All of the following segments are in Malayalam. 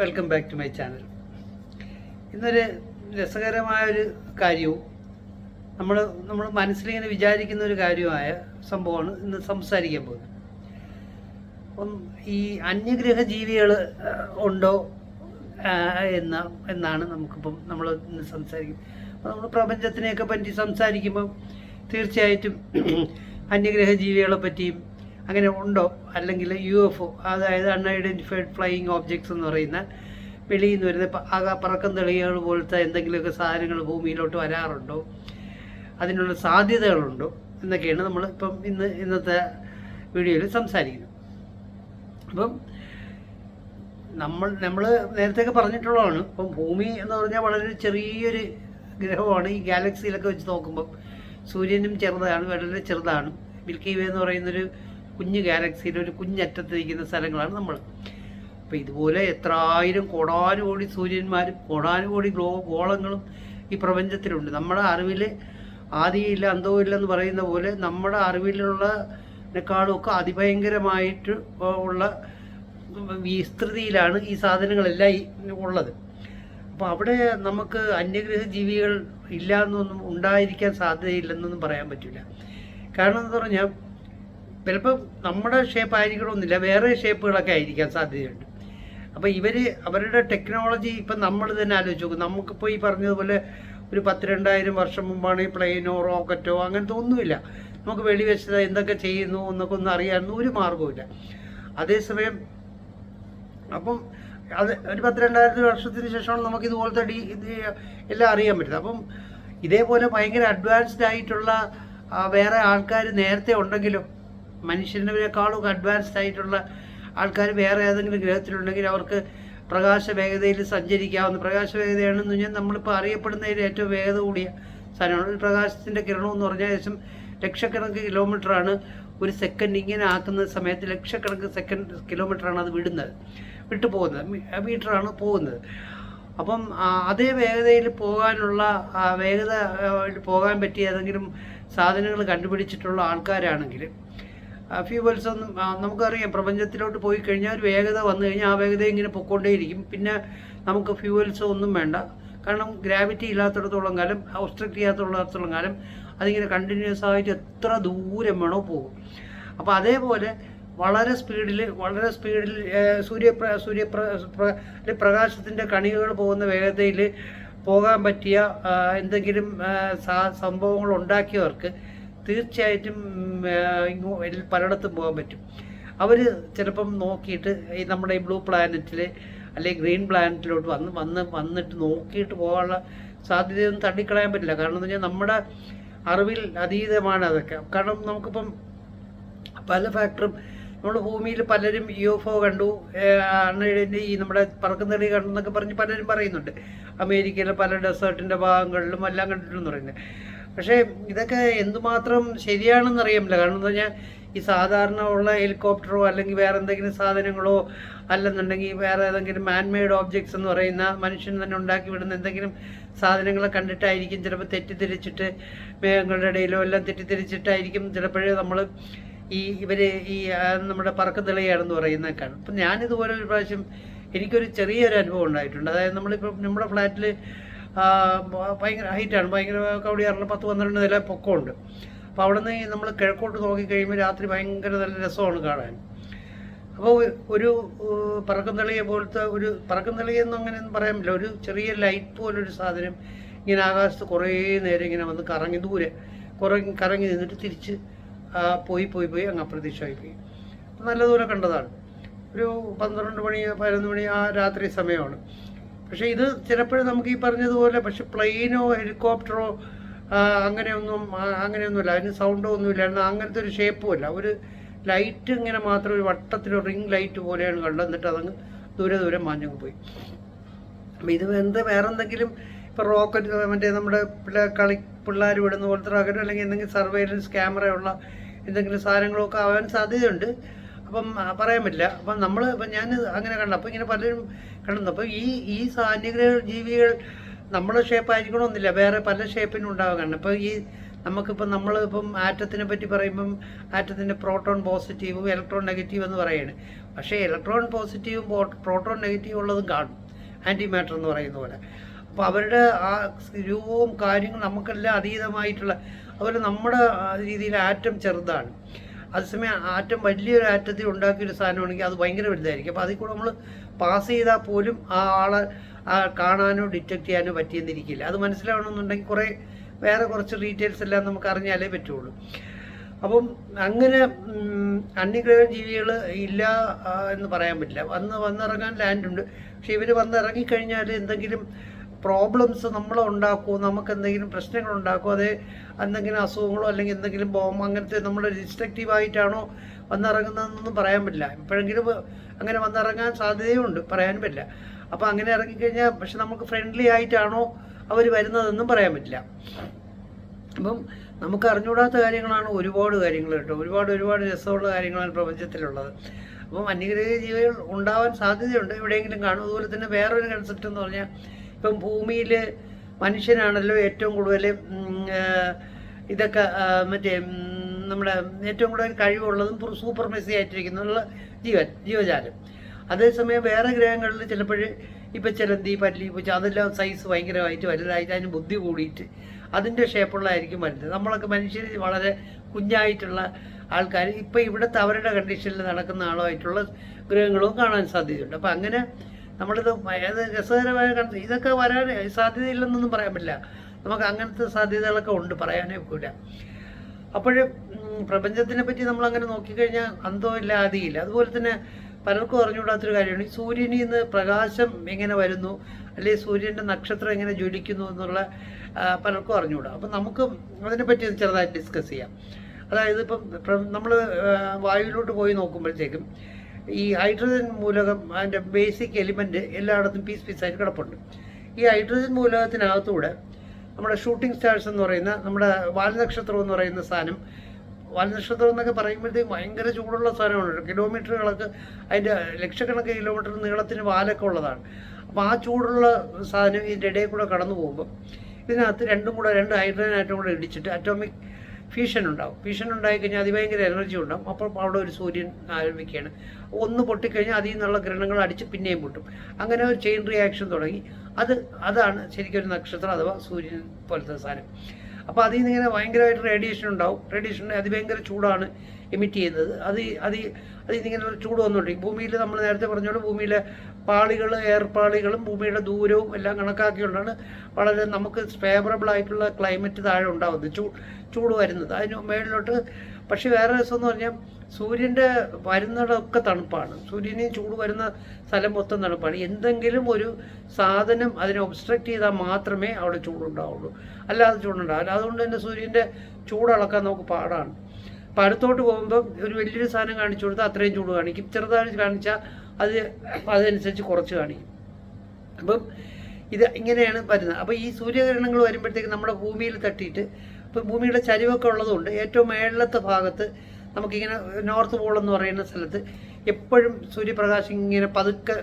Welcome back to my channel ഇന്നൊരു രസകരമായൊരു കാര്യവും നമ്മൾ നമ്മൾ മനസ്സിലിങ്ങനെ വിചാരിക്കുന്ന ഒരു കാര്യമായ സംഭവമാണ് ഇന്ന് സംസാരിക്കാൻ പോകുന്നത്. അപ്പം ഈ അന്യഗ്രഹ ജീവികൾ ഉണ്ടോ എന്ന എന്നാണ് നമുക്കിപ്പം നമ്മൾ ഇന്ന് സംസാരിക്കും. അപ്പോൾ നമ്മൾ പ്രപഞ്ചത്തിനെയൊക്കെ പറ്റി സംസാരിക്കുമ്പം തീർച്ചയായിട്ടും അന്യഗ്രഹ ജീവികളെ പറ്റിയും അങ്ങനെ ഉണ്ടോ? അല്ലെങ്കിൽ യു എഫ് ഒ അതായത് അൺഐഡന്റിഫൈഡ് ഫ്ലൈയിങ് ഓബ്ജക്ട്സ് എന്ന് പറയുന്ന വെളിയിൽ നിന്ന് വരുന്ന ആകാ പറക്കം തെളികൾ പോലത്തെ എന്തെങ്കിലുമൊക്കെ സാധനങ്ങൾ ഭൂമിയിലോട്ട് വരാറുണ്ടോ? അതിനുള്ള സാധ്യതകളുണ്ടോ? എന്നൊക്കെയാണ് നമ്മൾ ഇപ്പം ഇന്ന് ഇന്നത്തെ വീഡിയോയിൽ സംസാരിക്കുന്നത്. അപ്പം നമ്മൾ നമ്മൾ നേരത്തെയൊക്കെ പറഞ്ഞിട്ടുള്ളതാണ്. ഇപ്പം ഭൂമി എന്ന് പറഞ്ഞാൽ വളരെ ചെറിയൊരു ഗ്രഹമാണ്. ഈ ഗാലക്സിയിലൊക്കെ വെച്ച് നോക്കുമ്പം സൂര്യനും ചെറുതാണ് വളരെ ചെറുതാണ്. മിൽക്കി വേ എന്ന് പറയുന്നൊരു കുഞ്ഞു ഗാലക്സിയിൽ ഒരു കുഞ്ഞറ്റത്ത് നിൽക്കുന്ന സ്ഥലങ്ങളാണ് നമ്മൾ. അപ്പോൾ ഇതുപോലെ എത്രായിരം കോടാനുകോടി സൂര്യന്മാരും കോടാനുകോടി ഗ്ലോ ഗോളങ്ങളും ഈ പ്രപഞ്ചത്തിലുണ്ട്. നമ്മുടെ അറിവിൽ ആദിയില്ല അന്തവുമില്ല എന്ന് പറയുന്ന പോലെ നമ്മുടെ അറിവിലുള്ളതിനേക്കാളും ഒക്കെ അതിഭയങ്കരമായിട്ട് ഉള്ള വിസ്തൃതിയിലാണ് ഈ സാധനങ്ങളെല്ലാം ഉള്ളത്. അപ്പോൾ അവിടെ നമുക്ക് അന്യഗ്രഹ ജീവികൾ ഇല്ല എന്നൊന്നും ഉണ്ടായിരിക്കാൻ സാധ്യതയില്ലെന്നൊന്നും പറയാൻ പറ്റില്ല. കാരണം എന്ന് പറഞ്ഞാൽ ചിലപ്പോൾ നമ്മുടെ ഷേപ്പ് ആയിരിക്കണമെന്നില്ല. വേറെ ഷേപ്പുകളൊക്കെ ആയിരിക്കാൻ സാധ്യതയുണ്ട്. അപ്പോൾ ഇവർ അവരുടെ ടെക്നോളജി ഇപ്പം നമ്മൾ തന്നെ ആലോചിച്ച് നോക്കും. നമുക്കിപ്പോൾ ഈ പറഞ്ഞതുപോലെ ഒരു പത്ത് രണ്ടായിരം വർഷം മുമ്പാണ് ഈ പ്ലെയിനോ റോക്കറ്റോ അങ്ങനത്തെ ഒന്നുമില്ല. നമുക്ക് വെളിവെച്ചത് എന്തൊക്കെ ചെയ്യുന്നു എന്നൊക്കെ ഒന്നും അറിയാനൊന്നും ഒരു മാർഗവുമില്ല അതേസമയം അപ്പം അത് ഒരു പത്ത് രണ്ടായിരത്തി വർഷത്തിന് ശേഷമാണ് നമുക്ക് ഇതുപോലത്തെ ഡി ഇത് എല്ലാം അറിയാൻ പറ്റുന്നത്. അപ്പം ഇതേപോലെ ഭയങ്കര അഡ്വാൻസ്ഡ് ആയിട്ടുള്ള വേറെ ആൾക്കാർ നേരത്തെ ഉണ്ടെങ്കിലും മനുഷ്യനേക്കാളും അഡ്വാൻസ്ഡ് ആയിട്ടുള്ള ആൾക്കാർ വേറെ ഏതെങ്കിലും ഗ്രഹത്തിലുണ്ടെങ്കിൽ അവർക്ക് പ്രകാശ വേഗതയിൽ സഞ്ചരിക്കാവുന്ന പ്രകാശ വേഗതയാണെന്ന് പറഞ്ഞാൽ നമ്മളിപ്പോൾ അറിയപ്പെടുന്നതിൽ ഏറ്റവും വേഗത കൂടിയ സാധനമാണ്. പ്രകാശത്തിന്റെ കിരണം എന്ന് പറഞ്ഞാൽ ഏകദേശം ലക്ഷക്കണക്കിന് കിലോമീറ്ററാണ് ഒരു സെക്കൻഡ് ഇങ്ങനെ ആക്കുന്ന സമയത്ത് ലക്ഷക്കണക്കിന് സെക്കൻഡ് കിലോമീറ്ററാണ് അത് വിടുന്നത് വിട്ടു പോകുന്നത് മീറ്ററാണ് പോകുന്നത്. അപ്പം അതേ വേഗതയിൽ പോകാനുള്ള വേഗത പോകാൻ പറ്റിയ ഏതെങ്കിലും സാധനങ്ങൾ കണ്ടുപിടിച്ചിട്ടുള്ള ആൾക്കാരാണെങ്കിൽ ഫ്യൂവൽസ് ഒന്നും നമുക്കറിയാം പ്രപഞ്ചത്തിലോട്ട് പോയി കഴിഞ്ഞാൽ ഒരു വേഗത വന്നു കഴിഞ്ഞാൽ ആ വേഗത ഇങ്ങനെ പൊക്കോണ്ടേയിരിക്കും. പിന്നെ നമുക്ക് ഫ്യൂവൽസ് ഒന്നും വേണ്ട. കാരണം ഗ്രാവിറ്റി ഇല്ലാത്തടത്തോളം കാലം ഓസ്ട്രക്ട് ചെയ്യാത്തടത്തോളം കാലം അതിങ്ങനെ കണ്ടിന്യൂസ് ആയിട്ട് എത്ര ദൂരം വേണോ പോകും. അപ്പോൾ അതേപോലെ വളരെ സ്പീഡിൽ വളരെ സ്പീഡിൽ സൂര്യപ്ര സൂര്യപ്ര പ്ര- പ്രകാശത്തിന്റെ കണികകൾ പോകുന്ന വേഗതയിൽ പോകാൻ പറ്റിയ എന്തെങ്കിലും സംഭവങ്ങൾ ഉണ്ടാക്കിയവർക്ക് തീർച്ചയായിട്ടും പലയിടത്തും പോകാൻ പറ്റും. അവർ ചിലപ്പം നോക്കിയിട്ട് ഈ നമ്മുടെ ഈ ബ്ലൂ പ്ലാനറ്റിൽ അല്ലെങ്കിൽ ഗ്രീൻ പ്ലാനറ്റിലോട്ട് വന്ന് വന്ന് വന്നിട്ട് നോക്കിയിട്ട് പോകാനുള്ള സാധ്യതയൊന്നും തള്ളിക്കളയാൻ പറ്റില്ല. കാരണം എന്ന് വെച്ചാൽ നമ്മുടെ അറിവിൽ അതീതമാണ് അതൊക്കെ. കാരണം നമുക്കിപ്പം പല ഫാക്ടറും നമ്മുടെ ഭൂമിയിൽ പലരും യു എഫ് ഒ കണ്ടു ഈ നമ്മുടെ പറക്കുന്നടി കണ്ടു എന്നൊക്കെ പറഞ്ഞ് പലരും പറയുന്നുണ്ട്. അമേരിക്കയിലെ പല ഡെസേർട്ടിന്റെ ഭാഗങ്ങളിലും എല്ലാം കണ്ടിട്ടുണ്ടെന്ന് പറയുന്നത്. പക്ഷേ ഇതൊക്കെ എന്തുമാത്രം ശരിയാണെന്ന് അറിയാമില്ല കാരണം എന്താ പറഞ്ഞാൽ ഈ സാധാരണ ഉള്ള ഹെലികോപ്റ്ററോ അല്ലെങ്കിൽ വേറെ എന്തെങ്കിലും സാധനങ്ങളോ അല്ലെന്നുണ്ടെങ്കിൽ വേറെ ഏതെങ്കിലും മാൻമെയ്ഡ് ഓബ്ജക്ട്സ് എന്ന് പറയുന്ന മനുഷ്യൻ തന്നെ ഉണ്ടാക്കി വിടുന്ന എന്തെങ്കിലും സാധനങ്ങളെ കണ്ടിട്ടായിരിക്കും ചിലപ്പോൾ തെറ്റിദ്ധരിച്ചിട്ട് മേഘങ്ങളുടെ ഇടയിലോ എല്ലാം തെറ്റിദ്ധരിച്ചിട്ടായിരിക്കും ചിലപ്പോഴേ നമ്മൾ ഈ ഇവർ ഈ നമ്മുടെ പറക്കത്തിളയാണെന്ന് പറയുന്നതൊക്കെയാണ് അപ്പം ഞാനിതുപോലെ ഒരു പ്രാവശ്യം എനിക്കൊരു ചെറിയൊരു അനുഭവം ഉണ്ടായിട്ടുണ്ട്. അതായത് നമ്മളിപ്പോൾ നമ്മുടെ ഫ്ലാറ്റിൽ ഭയങ്കര ഹൈറ്റാണ്. ഭയങ്കര കവടിയാറുള്ള പത്ത് പന്ത്രണ്ട് നില പൊക്കമുണ്ട്. അപ്പോൾ അവിടെ നിന്ന് നമ്മൾ കിഴക്കോട്ട് നോക്കിക്കഴിയുമ്പോൾ രാത്രി ഭയങ്കര നല്ല രസമാണ് കാണാൻ. അപ്പോൾ ഒരു പറക്കുന്നളിയെ പോലത്തെ ഒരു പറക്കന്തളിയെന്നും അങ്ങനെയൊന്നും പറയാൻ പറ്റില്ല. ഒരു ചെറിയ ലൈറ്റ് പോലൊരു സാധനം ഇങ്ങനെ ആകാശത്ത് കുറേ നേരം ഇങ്ങനെ വന്ന് കറങ്ങി ദൂരെ കുറേ കറങ്ങി നിന്നിട്ട് തിരിച്ച് പോയി പോയി പോയി അങ്ങ് അപ്രതീക്ഷമായി പോയി. നല്ല ദൂരം കണ്ടതാണ്. ഒരു പന്ത്രണ്ട് മണി പതിനൊന്ന് മണി ആ രാത്രി സമയമാണ്. പക്ഷേ ഇത് ചിലപ്പോഴും നമുക്ക് ഈ പറഞ്ഞതുപോലെ പക്ഷെ പ്ലെയിനോ ഹെലികോപ്റ്ററോ അങ്ങനെയൊന്നും അങ്ങനെയൊന്നുമില്ല. അതിന് സൗണ്ടോ ഒന്നുമില്ല. അങ്ങനത്തെ ഒരു ഷേപ്പും അല്ല ഒരു ലൈറ്റ് ഇങ്ങനെ മാത്രം ഒരു വട്ടത്തിലോ റിംഗ് ലൈറ്റ് പോലെയാണ് കണ്ടത്. എന്നിട്ട് അതങ്ങ് ദൂരെ ദൂരെ മാഞ്ഞങ്ങ് പോയി. അപ്പം ഇത് എന്ത് വേറെ എന്തെങ്കിലും ഇപ്പോൾ റോക്കറ്റ് മറ്റേ നമ്മുടെ പിള്ളേർ കളി പിള്ളേർ വിടുന്ന പോലത്തെ റോക്കറ്റ് അല്ലെങ്കിൽ എന്തെങ്കിലും സർവൈലൻസ് ക്യാമറയുള്ള എന്തെങ്കിലും സാധനങ്ങളൊക്കെ ആവാൻ സാധ്യതയുണ്ട്. അപ്പം പറയാൻ പറ്റില്ല. അപ്പം നമ്മൾ ഇപ്പം ഞാൻ അങ്ങനെ കണ്ടു. അപ്പം ഇങ്ങനെ പലരും കണ്ടു അപ്പം ഈ ഈ സാന്യഗ്രഹ ജീവികൾ നമ്മളെ ഷേപ്പ് ആയിരിക്കണമെന്നില്ല. വേറെ പല ഷേപ്പിനും ഉണ്ടാകാൻ അപ്പോൾ ഈ നമുക്കിപ്പം നമ്മൾ ഇപ്പം ആറ്റത്തിനെ പറ്റി പറയുമ്പം ആറ്റത്തിന്റെ പ്രോട്ടോൺ പോസിറ്റീവും ഇലക്ട്രോൺ നെഗറ്റീവ് എന്ന് പറയുന്നത്. പക്ഷേ ഇലക്ട്രോൺ പോസിറ്റീവും പ്രോട്ടോൺ നെഗറ്റീവ് ഉള്ളതും കാണും. ആന്റി മാറ്റർ എന്ന് പറയുന്ന പോലെ. അപ്പോൾ അവരുടെ ആ രൂപവും കാര്യങ്ങളും നമുക്കെല്ലാം അതീതമായിട്ടുള്ള അതുപോലെ നമ്മുടെ രീതിയിൽ ആറ്റം ചെറുതാണ്. അതേസമയം ആറ്റം വലിയൊരു ആറ്റത്തിൽ ഉണ്ടാക്കിയൊരു സാധനമാണെങ്കിൽ അത് ഭയങ്കര വലുതായിരിക്കും. അപ്പോൾ അതിൽ കൂടെ നമ്മൾ പാസ് ചെയ്താൽ പോലും ആ ആളെ കാണാനോ ഡിറ്റക്ട് ചെയ്യാനോ പറ്റിയെന്നിരിക്കില്ല. അത് മനസ്സിലാവണമെന്നുണ്ടെങ്കിൽ കുറേ വേറെ കുറച്ച് ഡീറ്റെയിൽസ് എല്ലാം നമുക്ക് അറിഞ്ഞാലേ പറ്റുള്ളൂ. അപ്പം അങ്ങനെ അന്യഗ്രഹ ജീവികൾ ഇല്ല എന്ന് പറയാൻ പറ്റില്ല. വന്ന് വന്നിറങ്ങാൻ ലാൻഡ് ഉണ്ട്. പക്ഷെ ഇവർ വന്നിറങ്ങിക്കഴിഞ്ഞാൽ എന്തെങ്കിലും പ്രോബ്ലംസ് നമ്മൾ ഉണ്ടാക്കുമോ നമുക്ക് എന്തെങ്കിലും പ്രശ്നങ്ങൾ ഉണ്ടാക്കുമോ അതെ എന്തെങ്കിലും അസുഖങ്ങളോ അല്ലെങ്കിൽ എന്തെങ്കിലും ബോംബ് അങ്ങനത്തെ നമ്മൾ ഡിസ്ട്രക്റ്റീവ് ആയിട്ടാണോ വന്നിറങ്ങുന്നതെന്നൊന്നും പറയാൻ പറ്റില്ല. എപ്പോഴെങ്കിലും അങ്ങനെ വന്നിറങ്ങാൻ സാധ്യതയുണ്ട്. പറയാൻ പറ്റില്ല. അപ്പോൾ അങ്ങനെ ഇറങ്ങിക്കഴിഞ്ഞാൽ പക്ഷെ നമുക്ക് ഫ്രണ്ട്ലി ആയിട്ടാണോ അവർ വരുന്നതെന്നും പറയാൻ പറ്റില്ല. അപ്പം നമുക്ക് അറിഞ്ഞുകൂടാത്ത കാര്യങ്ങളാണ് ഒരുപാട് കാര്യങ്ങൾ കേട്ടോ. ഒരുപാട് ഒരുപാട് രസമുള്ള കാര്യങ്ങളാണ് പ്രപഞ്ചത്തിലുള്ളത്. അപ്പം അന്യഗ്രഹ ജീവികൾ ഉണ്ടാവാൻ സാധ്യതയുണ്ട്. എവിടെയെങ്കിലും കാണും. അതുപോലെ തന്നെ വേറൊരു കൺസെപ്റ്റ് എന്ന് പറഞ്ഞാൽ ഇപ്പം ഭൂമിയിൽ മനുഷ്യനാണല്ലോ ഏറ്റവും കൂടുതൽ ഇതൊക്കെ മറ്റേ നമ്മുടെ ഏറ്റവും കൂടുതൽ കഴിവുള്ളതും സൂപ്പർ മെസ്സി ആയിട്ടിരിക്കുന്ന ജീവൻ ജീവജാലം. അതേസമയം വേറെ ഗ്രഹങ്ങളിൽ ചിലപ്പോൾ ഇപ്പം ചിലന്തി പല്ലി പൂച്ച അതെല്ലാം സൈസ് ഭയങ്കരമായിട്ട് വലുതായിട്ട് അതിന് ബുദ്ധി കൂടിയിട്ട് അതിന്റെ ഷേപ്പുള്ളതായിരിക്കും വലുത്. നമ്മളൊക്കെ മനുഷ്യർ വളരെ കുഞ്ഞായിട്ടുള്ള ആൾക്കാർ ഇപ്പം ഇവിടുത്തെ അവരുടെ കണ്ടീഷനിൽ നടക്കുന്ന ആളുമായിട്ടുള്ള ഗ്രഹങ്ങളും കാണാൻ സാധ്യതയുണ്ട്. അപ്പം അങ്ങനെ നമ്മളിത് ഏത് രസകരമായ കണ്ട ഇതൊക്കെ വരാൻ സാധ്യതയില്ലെന്നൊന്നും പറയാൻ പറ്റില്ല. നമുക്ക് അങ്ങനത്തെ സാധ്യതകളൊക്കെ ഉണ്ട് പറയാനേ ഒക്കില്ല അപ്പോഴും പ്രപഞ്ചത്തിനെ പറ്റി നമ്മൾ അങ്ങനെ നോക്കിക്കഴിഞ്ഞാൽ അന്തോ ഇല്ല ആദിയില്ല അതുപോലെ തന്നെ പലർക്കും അറിഞ്ഞുകൂടാത്തൊരു കാര്യമാണ് ഈ സൂര്യനിൽ നിന്ന് പ്രകാശം എങ്ങനെ വരുന്നു അല്ലെങ്കിൽ സൂര്യന്റെ നക്ഷത്രം എങ്ങനെ ജ്വലിക്കുന്നു എന്നുള്ള പലർക്കും അറിഞ്ഞുകൂടാ. അപ്പം നമുക്ക് അതിനെപ്പറ്റി ചെറുതായിട്ട് ഡിസ്കസ് ചെയ്യാം. അതായത് ഇപ്പം നമ്മൾ വായുവിലോട്ട് പോയി നോക്കുമ്പോഴത്തേക്കും ഈ ഹൈഡ്രജൻ മൂലകം അതിന്റെ ബേസിക് എലിമെന്റ് എല്ലായിടത്തും പീസ് പീസായിട്ട് കിടപ്പുണ്ട്. ഈ ഹൈഡ്രജൻ മൂലകത്തിനകത്തൂടെ നമ്മുടെ ഷൂട്ടിംഗ് സ്റ്റാർസ് എന്ന് പറയുന്ന നമ്മുടെ വാൽനക്ഷത്രം എന്ന് പറയുന്ന സാധനം വാൽനക്ഷത്രം എന്നൊക്കെ പറയുമ്പോഴത്തേക്ക് ഭയങ്കര ചൂടുള്ള സാധനമാണ്. കിലോമീറ്ററുകളൊക്കെ അതിന്റെ ലക്ഷക്കണക്കിന് കിലോമീറ്റർ നീളത്തിന് വാലൊക്കെ ഉള്ളതാണ്. അപ്പോൾ ആ ചൂടുള്ള സാധനം ഇതിന്റെ ഇടയിൽ കൂടെ കടന്നു പോകുമ്പോൾ ഇതിനകത്ത് രണ്ടും കൂടെ രണ്ട് ഹൈഡ്രജൻ ആറ്റം കൂടെ ഇടിച്ചിട്ട് അറ്റോമിക് ഫ്യൂഷൻ ഉണ്ടാവും ഫ്യൂഷൻ ഉണ്ടായിക്കഴിഞ്ഞാൽ അതിഭയങ്കര എനർജി ഉണ്ടാവും. അപ്പോൾ അവിടെ ഒരു സൂര്യൻ ആരംഭിക്കുകയാണ്. ഒന്ന് പൊട്ടിക്കഴിഞ്ഞാൽ അതിൽ നിന്നുള്ള ഗ്രഹണങ്ങൾ അടിച്ച് പിന്നെയും പൊട്ടും. അങ്ങനെ ഒരു ചെയിൻ റിയാക്ഷൻ തുടങ്ങി. അത് അതാണ് ശരിക്കും ഒരു നക്ഷത്രം അഥവാ സൂര്യൻ പോലത്തെ സാധനം. അപ്പോൾ അതിൽ നിന്ന് ഇങ്ങനെ ഭയങ്കരമായിട്ട് റേഡിയേഷൻ ഉണ്ടാവും. റേഡിയേഷൻ അതിഭയങ്കര ചൂടാണ്. എമിറ്റ് ചെയ്യുന്നത്. അത് അത് അത് ഇതിങ്ങനെ ഒരു ചൂട് വന്നുകൊണ്ടിരിക്കും ഭൂമിയിൽ നമ്മൾ നേരത്തെ പറഞ്ഞോളൂ ഭൂമിയിലെ പാളികൾ എയർ പാളികളും ഭൂമിയുടെ ദൂരവും എല്ലാം കണക്കാക്കിക്കൊണ്ടാണ് വളരെ നമുക്ക് ഫേവറബിൾ ആയിട്ടുള്ള ക്ലൈമറ്റ് താഴെ ഉണ്ടാകുന്നത് ചൂ ചൂട് വരുന്നത്. അതിന് മേളിലോട്ട് പക്ഷേ വേറെ രസം എന്ന് പറഞ്ഞാൽ സൂര്യന്റെ വരുന്നിടമൊക്കെ തണുപ്പാണ്. സൂര്യന് ചൂട് വരുന്ന സ്ഥലം മൊത്തം തണുപ്പാണ്. എന്തെങ്കിലും ഒരു സാധനം അതിനെ ഒബ്സ്ട്രക്റ്റ് ചെയ്താൽ മാത്രമേ അവിടെ ചൂടുണ്ടാവുള്ളൂ. അല്ലാതെ ചൂടുണ്ടാവില്ല. അതുകൊണ്ട് തന്നെ സൂര്യന്റെ ചൂടളക്കാൻ നമുക്ക് പാടാണ്. അപ്പം അടുത്തോട്ട് പോകുമ്പോൾ ഒരു വലിയൊരു സാധനം കാണിച്ചു കൊടുത്താൽ അത്രയും ചൂട് കാണിക്കും. ചെറുതായി കാണിച്ചാൽ അത് അതനുസരിച്ച് കുറച്ച് കാണിക്കും. അപ്പം ഇത് ഇങ്ങനെയാണ് വരുന്നത്. അപ്പോൾ ഈ സൂര്യകിരണങ്ങൾ വരുമ്പോഴത്തേക്ക് നമ്മുടെ ഭൂമിയിൽ തട്ടിയിട്ട് ഇപ്പോൾ ഭൂമിയുടെ ചരിവൊക്കെ ഉള്ളതുകൊണ്ട് ഏറ്റവും മേളിലത്തെ ഭാഗത്ത് നമുക്കിങ്ങനെ നോർത്ത് പോൾ എന്ന് പറയുന്ന സ്ഥലത്ത് എപ്പോഴും സൂര്യപ്രകാശം ഇങ്ങനെ പതുക്കെ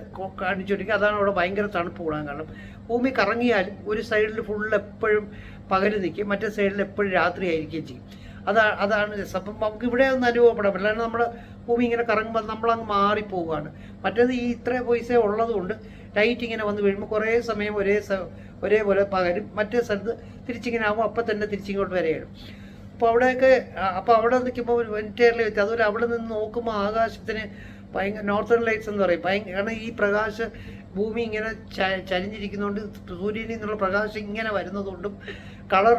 കാണിച്ചുകൊണ്ടിരിക്കുക അതാണ് അവിടെ ഭയങ്കര തണുപ്പ് കൂടാൻ കാരണം. ഭൂമി കറങ്ങിയാലും ഒരു സൈഡിൽ ഫുൾ എപ്പോഴും പകൽ നിൽക്കും. മറ്റേ സൈഡിൽ എപ്പോഴും രാത്രി ആയിരിക്കുകയും ചെയ്യും. അതാ അതാണ് രസം അപ്പം നമുക്ക് ഇവിടെ ഒന്നും അനുഭവപ്പെടാം അല്ലാണ്ട് നമ്മുടെ ഭൂമി ഇങ്ങനെ കറങ്ങുമ്പോൾ നമ്മളങ്ങ് മാറിപ്പോവുകയാണ്. മറ്റേത് ഈ ഇത്ര പൈസ ഉള്ളതുകൊണ്ട് ലൈറ്റ് ഇങ്ങനെ വന്ന് വീഴുമ്പോൾ കുറേ സമയം ഒരേ ഒരേപോലെ പകരും. മറ്റേ സ്ഥലത്ത് തിരിച്ചിങ്ങനെ ആകുമ്പോൾ അപ്പം തന്നെ തിരിച്ചിങ്ങോട്ട് വരെയാണ് അപ്പോൾ അവിടെയൊക്കെ അപ്പോൾ അവിടെ നിൽക്കുമ്പോൾ ഒരു വെന്റേറിൽ വെച്ച് അതുപോലെ അവിടെ നിന്ന് നോക്കുമ്പോൾ ആകാശത്തിന് ഭയങ്കര നോർത്തേൺ ലൈറ്റ്സ് എന്ന് പറയും. ഭയങ്കര കാരണം ഈ പ്രകാശ ഭൂമി ഇങ്ങനെ ചരിഞ്ഞിരിക്കുന്നതുകൊണ്ട് സൂര്യനിൽ നിന്നുള്ള പ്രകാശം ഇങ്ങനെ വരുന്നതുകൊണ്ടും കളർ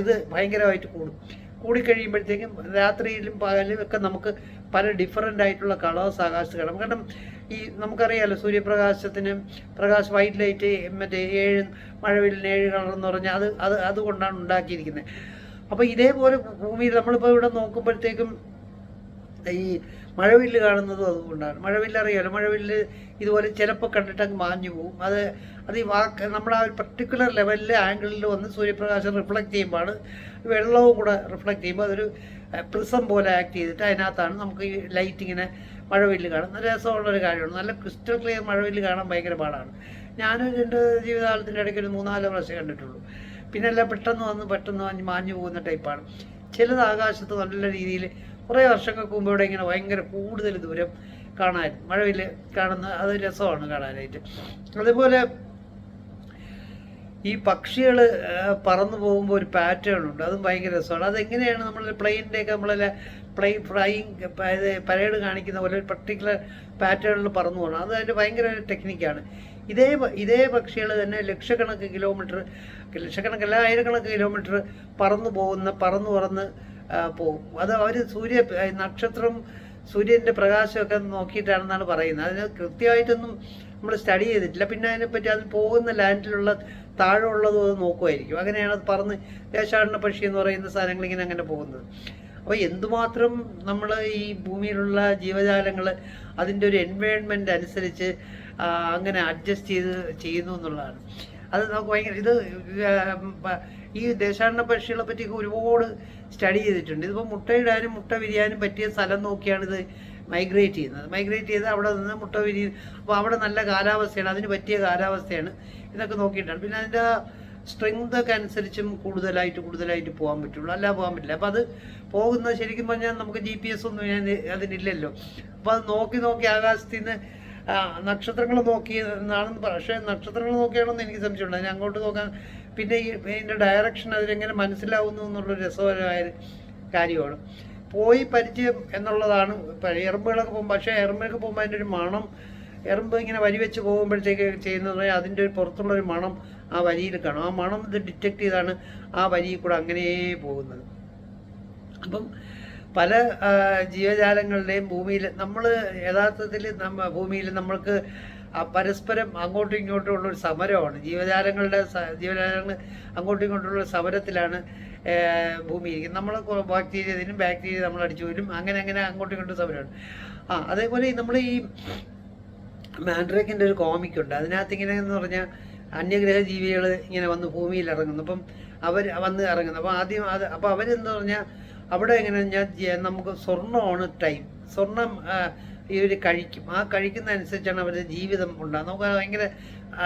ഇത് ഭയങ്കരമായിട്ട് കൂടും. കൂടിക്കഴിയുമ്പോഴത്തേക്കും രാത്രിയിലും പകലും ഒക്കെ നമുക്ക് പല ഡിഫറന്റ് ആയിട്ടുള്ള കളേഴ്സ് ആകാശത്ത് കാണാം കാരണം ഈ നമുക്കറിയാമല്ലോ സൂര്യപ്രകാശത്തിന് പ്രകാശ് വൈറ്റ് ലൈറ്റ് മറ്റേ ഏഴ് മഴവില്ലിന് ഏഴ് കളർ എന്ന് പറഞ്ഞാൽ അത് അത് അതുകൊണ്ടാണ് ഉണ്ടാക്കിയിരിക്കുന്നത് അപ്പോൾ ഇതേപോലെ ഭൂമിയിൽ നമ്മളിപ്പോൾ ഇവിടെ നോക്കുമ്പോഴത്തേക്കും ഈ മഴവില്ല് കാണുന്നതും അതുകൊണ്ടാണ്. മഴവില്ല് അറിയാലോ മഴവില്ല് ഇതുപോലെ ചിലപ്പോൾ കണ്ടിട്ട് അങ്ങ് മാഞ്ഞു പോകും. അത് അത് ഈ വാക്ക് നമ്മുടെ ആ ഒരു പർട്ടിക്കുലർ ലെവലിലെ ആംഗിളിൽ വന്ന് സൂര്യപ്രകാശം റിഫ്ലക്റ്റ് ചെയ്യുമ്പോൾ വെള്ളവും കൂടെ റിഫ്ലക്റ്റ് ചെയ്യുമ്പോൾ അതൊരു പ്രിസം പോലെ ആക്ട് ചെയ്തിട്ട് അതിനകത്താണ് നമുക്ക് ഈ ലൈറ്റ് ഇങ്ങനെ മഴവില്ല് കാണും നല്ല രസമുള്ളൊരു കാര്യമാണ്. നല്ല ക്രിസ്റ്റൽ ക്ലിയർ മഴവില്ല് കാണാൻ ഭയങ്കര പാടാണ്. ഞാൻ എന്റെ ജീവിതകാലത്തിന്റെ ഇടയ്ക്ക് ഒരു മൂന്നാൽ പ്രാവശ്യം കണ്ടിട്ടുള്ളൂ. പിന്നെ എല്ലാം പെട്ടെന്ന് വന്ന് പെട്ടെന്ന് മാഞ്ഞു പോകുന്ന ടൈപ്പാണ് ചിലത് ആകാശത്ത് നല്ല രീതിയിൽ കുറേ വർഷങ്ങൾക്ക് മുമ്പ് ഇവിടെ ഇങ്ങനെ ഭയങ്കര കൂടുതൽ ദൂരം കാണാൻ മഴവിൽ കാണുന്ന അത് രസമാണ് കാണാനായിട്ട്. അതുപോലെ ഈ പക്ഷികൾ പറന്നു പോകുമ്പോൾ ഒരു പാറ്റേൺ ഉണ്ട്. അതും ഭയങ്കര രസമാണ്. അതെങ്ങനെയാണ് നമ്മൾ പ്ലെയിനിന്റെയൊക്കെ നമ്മളെ പ്ലെയിൻ ഫ്ലൈയിങ് പരേഡ് കാണിക്കുന്ന പോലെ ഒരു പർട്ടിക്കുലർ പാറ്റേണിൽ പറന്നു പോകണം അത് അതിന്റെ ഭയങ്കര ടെക്നിക്കാണ് ഇതേ ഇതേ പക്ഷികൾ തന്നെ ലക്ഷക്കണക്ക് കിലോമീറ്റർ ലക്ഷക്കണക്കല്ല ആയിരക്കണക്ക് കിലോമീറ്റർ പറന്നു പോകുന്ന പറന്നു പറന്ന് പോകും. അത് അവർ സൂര്യ നക്ഷത്രം സൂര്യന്റെ പ്രകാശമൊക്കെ നോക്കിയിട്ടാണെന്നാണ് പറയുന്നത്. അതിന് കൃത്യമായിട്ടൊന്നും നമ്മൾ സ്റ്റഡി ചെയ്തിട്ടില്ല. പിന്നെ അതിനെപ്പറ്റി അത് പോകുന്ന ലാൻഡിലുള്ള താഴെയുള്ളതും അത് നോക്കുമായിരിക്കും അങ്ങനെയാണ് അത് പറഞ്ഞ് ദേശാടന പക്ഷി എന്ന് പറയുന്ന സാധനങ്ങൾ ഇങ്ങനെ അങ്ങനെ പോകുന്നത്. അപ്പോൾ എന്തുമാത്രം നമ്മൾ ഈ ഭൂമിയിലുള്ള ജീവജാലങ്ങൾ അതിന്റെ ഒരു എൻവയോൺമെന്റ് അനുസരിച്ച് അങ്ങനെ അഡ്ജസ്റ്റ് ചെയ്ത് ചെയ്യുന്നു എന്നുള്ളതാണ്. അത് നമുക്ക് ഭയങ്കര ഇത് ഈ ദേശാടന പക്ഷികളെ പറ്റിയൊക്കെ ഒരുപാട് സ്റ്റഡി ചെയ്തിട്ടുണ്ട്. ഇതിപ്പോൾ മുട്ടയിടാനും മുട്ട വിരിയാനും പറ്റിയ സ്ഥലം നോക്കിയാണ് ഇത് മൈഗ്രേറ്റ് ചെയ്യുന്നത്. മൈഗ്രേറ്റ് ചെയ്ത് അവിടെ നിന്ന് മുട്ട വിരി അപ്പോൾ അവിടെ നല്ല കാലാവസ്ഥയാണ്. അതിന് പറ്റിയ കാലാവസ്ഥയാണ്. ഇതൊക്കെ നോക്കിയിട്ടാണ്. പിന്നെ അതിന്റെ സ്ട്രെങ്ത് ഒക്കെ അനുസരിച്ചും കൂടുതലായിട്ട് കൂടുതലായിട്ട് പോകാൻ പറ്റുള്ളൂ. അല്ല പോകാൻ പറ്റില്ല. അപ്പോൾ അത് പോകുന്നത് ശരിക്കും പറഞ്ഞാൽ നമുക്ക് ജി പി എസ് ഒന്നും ഞാൻ അതിനില്ലല്ലോ. അപ്പോൾ അത് നോക്കി നോക്കി ആകാശത്തിൽ നിന്ന് നക്ഷത്രങ്ങൾ നോക്കി എന്നാണെന്ന് പക്ഷേ നക്ഷത്രങ്ങൾ നോക്കിയാണെന്ന് എനിക്ക് സംശയമുണ്ട്. അതിന് അങ്ങോട്ട് നോക്കാൻ പിന്നെ ഈ ഇതിന്റെ ഡയറക്ഷൻ അതിനെങ്ങനെ മനസ്സിലാവുന്നു എന്നുള്ള രസകരമായ കാര്യമാണ്. പോയി പരിചയം എന്നുള്ളതാണ് എറുമ്പുകളൊക്കെ പോകുമ്പോൾ പക്ഷേ എറുമ്പൊക്കെ പോകുമ്പോൾ അതിന്റെ ഒരു മണം എറുമ്പ് ഇങ്ങനെ വരി വെച്ച് പോകുമ്പോഴത്തേക്ക് ചെയ്യുന്നത് അതിന്റെ ഒരു പുറത്തുള്ള ഒരു മണം ആ വരിയിൽ കാണും. ആ മണം ഇത് ഡിറ്റക്ട് ചെയ്താണ് ആ വരിയിൽ കൂടെ അങ്ങനെ പോകുന്നത്. അപ്പം പല ജീവജാലങ്ങളുടെയും ഭൂമിയിൽ നമ്മൾ യഥാർത്ഥത്തിൽ നമ്മ ഭൂമിയിൽ നമ്മൾക്ക് ആ പരസ്പരം അങ്ങോട്ടും ഇങ്ങോട്ടുമുള്ള ഒരു സമരമാണ്. ജീവജാലങ്ങളുടെ ജീവജാലങ്ങൾ അങ്ങോട്ടും ഇങ്ങോട്ടുള്ള സമരത്തിലാണ് ഭൂമി ഇരിക്കുന്നത്. നമ്മൾ ബാക്ടീരിയ ഇതിനും ബാക്ടീരിയ നമ്മൾ അടിച്ചു വരും അങ്ങനെ അങ്ങനെ അങ്ങോട്ടും ഇങ്ങോട്ടും സമരമാണ്. ആ അതേപോലെ നമ്മൾ ഈ മാൻഡ്രേക്കിന്റെ ഒരു കോമിക് ഉണ്ട് അതിനകത്ത് ഇങ്ങനെ എന്ന് പറഞ്ഞാൽ അന്യഗ്രഹ ജീവികൾ ഇങ്ങനെ വന്ന് ഭൂമിയിൽ ഇറങ്ങുന്നു. അപ്പം അവർ വന്ന് ഇറങ്ങുന്നു. അപ്പം ആദ്യം അത് അപ്പം അവരെന്ന് പറഞ്ഞാൽ അവിടെ എങ്ങനെ ഞാൻ നമുക്ക് സ്വർണമാണ് ടൈം. സ്വർണം ഇവർ കഴിക്കും. ആ കഴിക്കുന്ന അനുസരിച്ചാണ് അവരുടെ ജീവിതം ഉണ്ടാകുന്നത് നമുക്ക് ഭയങ്കര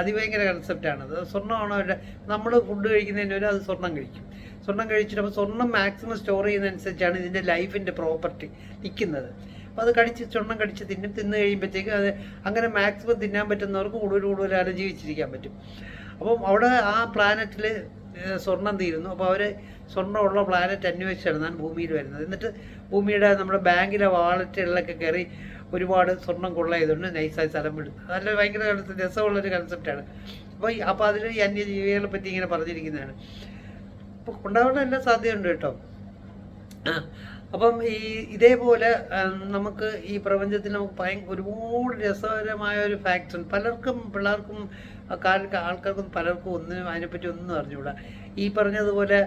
അതിഭയങ്കര കൺസെപ്റ്റാണ് അത് സ്വർണമാണ് അവരുടെ നമ്മൾ ഫുഡ് കഴിക്കുന്നതിന് ഒരു അത് സ്വർണം കഴിക്കും. സ്വർണം കഴിച്ചിട്ട് അപ്പോൾ സ്വർണം മാക്സിമം സ്റ്റോർ ചെയ്യുന്നതനുസരിച്ചാണ് ഇതിന്റെ ലൈഫിന്റെ പ്രോപ്പർട്ടി നിൽക്കുന്നത് അപ്പോൾ അത് കടിച്ച് സ്വർണം കടിച്ച് തിന്നും തിന്നു കഴിയുമ്പോഴത്തേക്കും അത് അങ്ങനെ മാക്സിമം തിന്നാൻ പറ്റുന്നവർക്ക് കൂടുതൽ കാലം ജീവിച്ചിരിക്കാൻ പറ്റും. അപ്പം അവിടെ ആ പ്ലാനറ്റിൽ സ്വർണം തീരുന്നു. അപ്പോൾ അവർ സ്വർണമുള്ള പ്ലാനറ്റ് അന്വേഷിച്ചാണ് ഭൂമിയിൽ വരുന്നത്. എന്നിട്ട് ഭൂമിയുടെ നമ്മുടെ ബാങ്കിലെ വാളറ്റുകളിലൊക്കെ കയറി ഒരുപാട് സ്വർണം കൊള്ള നൈസായി സ്ഥലം വിടുന്നു നല്ല ഭയങ്കര രസമുള്ളൊരു കൺസെപ്റ്റാണ് അപ്പോൾ അപ്പോൾ അതിൽ ഈ അന്യജീവികളെ പറ്റി ഇങ്ങനെ പറഞ്ഞിരിക്കുന്നതാണ്. അപ്പോൾ ഉണ്ടാവേണ്ട എല്ലാ സാധ്യതയുണ്ട് കേട്ടോ. അപ്പം ഈ ഇതേപോലെ നമുക്ക് ഈ പ്രപഞ്ചത്തിൽ നമുക്ക് ഭയ ഒരുപാട് രസകരമായ ഒരു ഫാക്ടർ പലർക്കും പിള്ളേർക്കും ആൾക്കാർക്കും പലർക്കും ഒന്നിനും അതിനെപ്പറ്റി ഒന്നും അറിഞ്ഞുകൂടാ. ഈ പറഞ്ഞതുപോലെ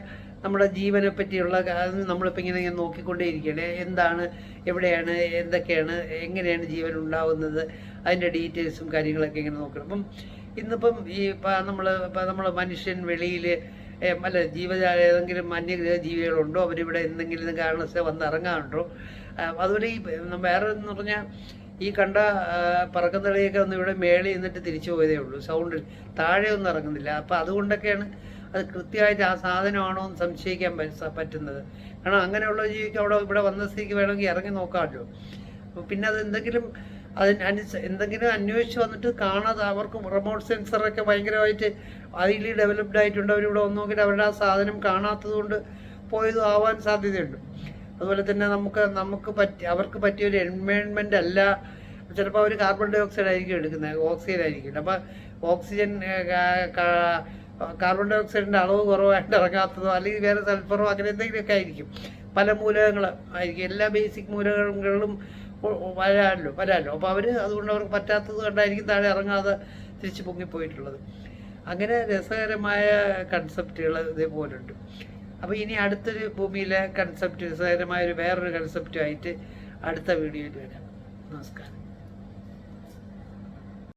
നമ്മുടെ ജീവനെ പറ്റിയുള്ള കാര്യം നമ്മളിപ്പോൾ ഇങ്ങനെ ഇങ്ങനെ നോക്കിക്കൊണ്ടേയിരിക്കുകയാണ് എന്താണ് എവിടെയാണ് എന്തൊക്കെയാണ് എങ്ങനെയാണ് ജീവൻ ഉണ്ടാവുന്നത് അതിന്റെ ഡീറ്റെയിൽസും കാര്യങ്ങളൊക്കെ ഇങ്ങനെ നോക്കണം. അപ്പം ഇന്നിപ്പം ഈ നമ്മൾ ഇപ്പം നമ്മൾ മനുഷ്യൻ വെളിയിൽ അല്ല ജീവജാല ഏതെങ്കിലും അന്യഗ്രഹ ജീവികളുണ്ടോ അവരിവിടെ എന്തെങ്കിലും കാരണവശാൽ വന്ന് ഇറങ്ങാറുണ്ടോ അതുപോലെ ഈ വേറെ എന്ന് പറഞ്ഞാൽ ഈ കണ്ട പറക്കുന്ന പറക്കുന്നളിയൊക്കെ ഒന്ന് ഇവിടെ മേളിൽ നിന്നിട്ട് തിരിച്ചു പോയതേ ഉള്ളൂ. സൗണ്ടിൽ താഴെ ഒന്നും ഇറങ്ങുന്നില്ല. അപ്പം അതുകൊണ്ടൊക്കെയാണ് അത് കൃത്യമായിട്ട് ആ സാധനമാണോ എന്ന് സംശയിക്കാൻ പറ്റുന്നത്. കാരണം അങ്ങനെയുള്ള ജീവിക്ക് അവിടെ ഇവിടെ വന്ന സ്ഥിതിക്ക് വേണമെങ്കിൽ ഇറങ്ങി നോക്കാമല്ലോ. പിന്നെ അത് എന്തെങ്കിലും അതിന് എന്തെങ്കിലും അന്വേഷിച്ച് വന്നിട്ട് കാണാതെ അവർക്ക് റിമോട്ട് സെൻസറൊക്കെ ഭയങ്കരമായിട്ട് ഹൈലി ഡെവലപ്ഡ് ആയിട്ടുണ്ട്. അവരിവിടെ വന്ന് നോക്കിയിട്ട് അവരുടെ ആ സാധനം കാണാത്തത് കൊണ്ട് പോയതും ആവാൻ സാധ്യതയുണ്ട്. അതുപോലെ തന്നെ നമുക്ക് നമുക്ക് പറ്റി അവർക്ക് പറ്റിയ ഒരു എൻവയോൺമെന്റ് അല്ല. ചിലപ്പോൾ അവർ കാർബൺ ഡൈ ഓക്സൈഡ് ആയിരിക്കും എടുക്കുന്നത് ഓക്സിജൻ ആയിരിക്കും. അപ്പോൾ ഓക്സിജൻ കാർബൺ ഡൈ ഓക്സൈഡിന്റെ അളവ് കുറവായിട്ട് ഇറങ്ങാത്തതോ അല്ലെങ്കിൽ വേറെ സൾഫറോ അങ്ങനെ എന്തെങ്കിലുമൊക്കെ ആയിരിക്കും. പല മൂലകങ്ങൾ ആയിരിക്കും. എല്ലാ ബേസിക് മൂലകങ്ങളും വരാല്ലോ വരാല്ലോ അപ്പോൾ അവർ അതുകൊണ്ട് അവർക്ക് പറ്റാത്തത് കൊണ്ടായിരിക്കും താഴെ ഇറങ്ങാതെ തിരിച്ച് പൊങ്ങിപ്പോയിട്ടുള്ളത്. അങ്ങനെ രസകരമായ കൺസെപ്റ്റുകൾ ഇതേപോലുണ്ട്. അപ്പോൾ ഇനി അടുത്തൊരു ഭൂമിയിലെ കൺസെപ്റ്റ് രസകരമായ ഒരു വേറൊരു കൺസെപ്റ്റുമായിട്ട് അടുത്ത വീഡിയോയിൽ വരാം. നമസ്കാരം.